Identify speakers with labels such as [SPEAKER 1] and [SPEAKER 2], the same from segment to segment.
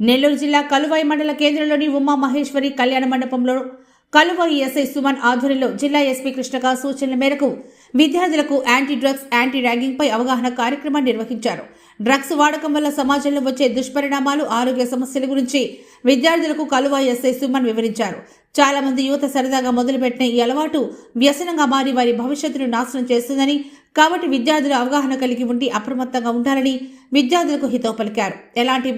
[SPEAKER 1] నెల్లూరు జిల్లా కలువాయి మండల కేంద్రంలోని ఉమా మహేశ్వరి కళ్యాణ మండపంలో కలువాయి ఎస్ఐ సుమన్ ఆధ్వర్యంలో జిల్లా ఎస్పీ కృష్ణగా సూచనల మేరకు విద్యార్థులకు యాంటీ డ్రగ్స్ యాంటీ ర్యాగింగ్ పై అవగాహన కార్యక్రమాన్ని నిర్వహించారు. డ్రగ్స్ వాడకం వల్ల సమాజంలో వచ్చే దుష్పరిణామాలు ఆరోగ్య సమస్యల గురించి విద్యార్థులకు కలువాయి ఎస్ఐ సుమన్ వివరించారు. చాలా మంది యువత సరదాగా మొదలుపెట్టిన ఈ అలవాటు వ్యసనంగా మారి వారి భవిష్యత్తును నాశనం చేస్తుందని కాబట్టి విద్యార్థులు అవగాహన కలిగి ఉండి అప్రమత్తంగా ఉండాలని విద్యార్థులకు హితవు పలికారు. ఎలాంటి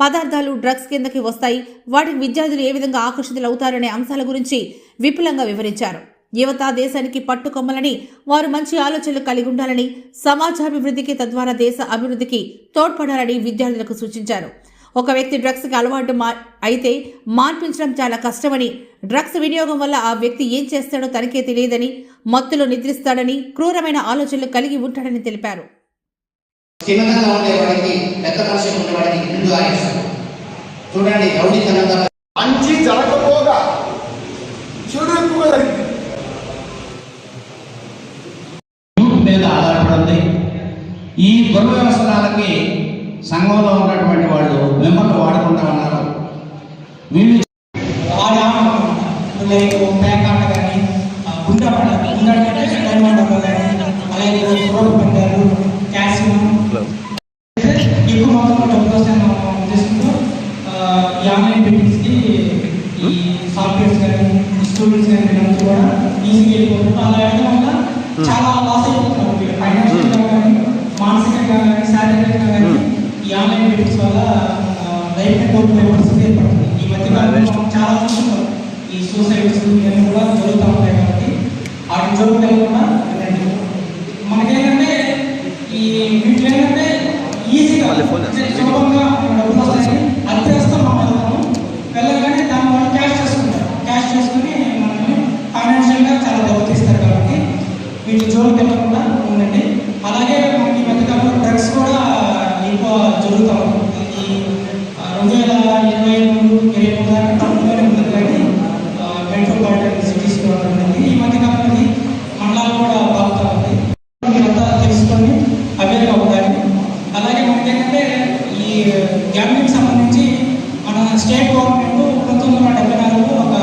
[SPEAKER 1] పదార్థాలు డ్రగ్స్ కిందకి వస్తాయి. వాటికి విద్యార్థులు ఏ విధంగా ఆకర్షితులవుతారనే అంశాల గురించి విపులంగా వివరించారు. యువత దేశానికి పట్టుకొమ్మలని వారు మంచి ఆలోచనలు కలిగి ఉండాలని సమాజాభివృద్ధికి తద్వారా దేశ అభివృద్ధికి తోడ్పడాలని విద్యార్థులకు సూచించారు. ఒక వ్యక్తి డ్రగ్స్కి అలవాటు మా అయితే మార్పించడం చాలా కష్టమని డ్రగ్స్ వినియోగం వల్ల ఆ వ్యక్తి ఏం చేస్తాడో తనకే తెలియదని మత్తులో నిద్రిస్తాడని క్రూరమైన ఆలోచనలు కలిగి ఉంటాడని తెలిపారు.
[SPEAKER 2] చిన్నతనంగా ఉండేవాడికి పెద్ద మనసు ఉండేవాడికి ముందు ఆయేస్తారు చూడండి రౌడీతనంగా
[SPEAKER 3] మంచి జరగకపోగా చెడు ఎక్కువ జరిగింది.
[SPEAKER 4] మీద ఆధారపడింది. ఈ దుర్వ్యవసనాలకి సంఘంలో ఉన్నటువంటి వాళ్ళు మిమ్మల్ని వాడుకుంటా ఉన్నారు వీళ్ళు
[SPEAKER 5] లైక్ పేకాట కానీ గుండెపడ గుండె డైమండ్ కానీ అలాగే పందాలు క్యాసినో ఎక్కువ మొత్తంలో డబ్బులు వస్తాయని మనం ఉద్దేశంతో ఆ, ఈ ఆన్లైన్ బెట్టింగ్స్కి ఈ సాఫ్ట్వేర్స్ కానీ స్టూడెంట్స్ కానీ వీళ్ళంతా కూడా ఈజీగా అలా వెళ్ళడం వల్ల చాలా లాస్ అయిపోతున్నారు ఫైనాన్షియల్గా కానీ మానసికంగా కానీ శారీరకంగా కానీ ఈ ఆన్లైన్ బెట్టింగ్స్ వల్ల లైఫ్ కోల్పోయే పరిస్థితి ఏర్పడుతుంది. ఈ మధ్య చాలా చూస్తున్నాం ఈ సూసైడ్స్ ఇవన్నీ కూడా జరుగుతూ ఉంటాయి కాబట్టి వాటి జోరు లేకుండా వెళ్ళండి. మనకేంటంటే ఈ వీటిలో ఏంటంటే ఈజీగా సులభంగా డబ్బులు వస్తాయని వీటి జోలికి వెళ్ళకుండా ఉండండి అలాగే మనకి ఈ మధ్యకాలంలో డ్రగ్స్ కూడా ఎక్కువ జరుగుతూ ఉంటుంది ఈ రెండు వేల ఇరవై మూడు ఇరవై మూడు దాకా టౌన్లోనే ఉంది. కానీ మెట్రోపాలిటన్ సిటీస్లో ఉంటుంది ఈ మధ్యకాలంలో మండలాలు కూడా బాగుతూ ఉంది మీరంతా తెలుసుకొని అవేర్గా ఉండాలి అలాగే మనకి ఏంటంటే ఈ గ్యాంబ్లింగ్ సంబంధించి మన స్టేట్ గవర్నమెంట్ పంతొమ్మిది వందల డెబ్బై నాలుగులో ఒక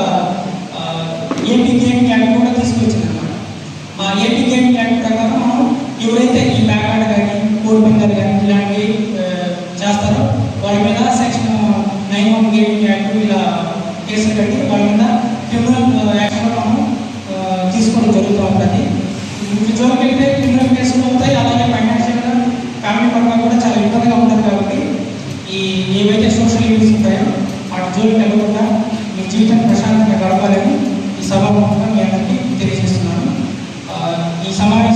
[SPEAKER 5] ఏపీ గేమింగ్ యాక్ట్ కూడా తీసుకొచ్చింది అనమాట ఆ ఏపీ గేమింగ్ యాక్ట్ ప్రకారం మనం ఎవరైతే ఈ బ్యాక్ఆట కానీ కోడి పందాలు కానీ ఇలాంటివి ఆ, చేస్తారో వాళ్ళ మీద section nine one gaming act ఇలా కేసులు కట్టి వాళ్ళ మీద క్రిమినల్ యాక్షన్ మనం తీసుకోవడం జరుగుతూ ఉంటుంది వీటి అయితే క్రిమినల్ కేసులు అవుతాయి అలాగే ఫైనాన్షియల్గా ఫ్యామిలీ పరంగా కూడా చాలా ఇబ్బందిగా ఉంటుంది కాబట్టి ఈ ఏవైతే సోషల్ ఈవెంట్స్ ఉంటాయో వాటి జోలికి వెళ్ళకుండా మీ జీవితాన్ని ప్రశాంతంగా గడపాలని ఈ సభాముఖంగా మీ అందరికీ తెలియజేస్తున్నాను. ఈ సమావేశం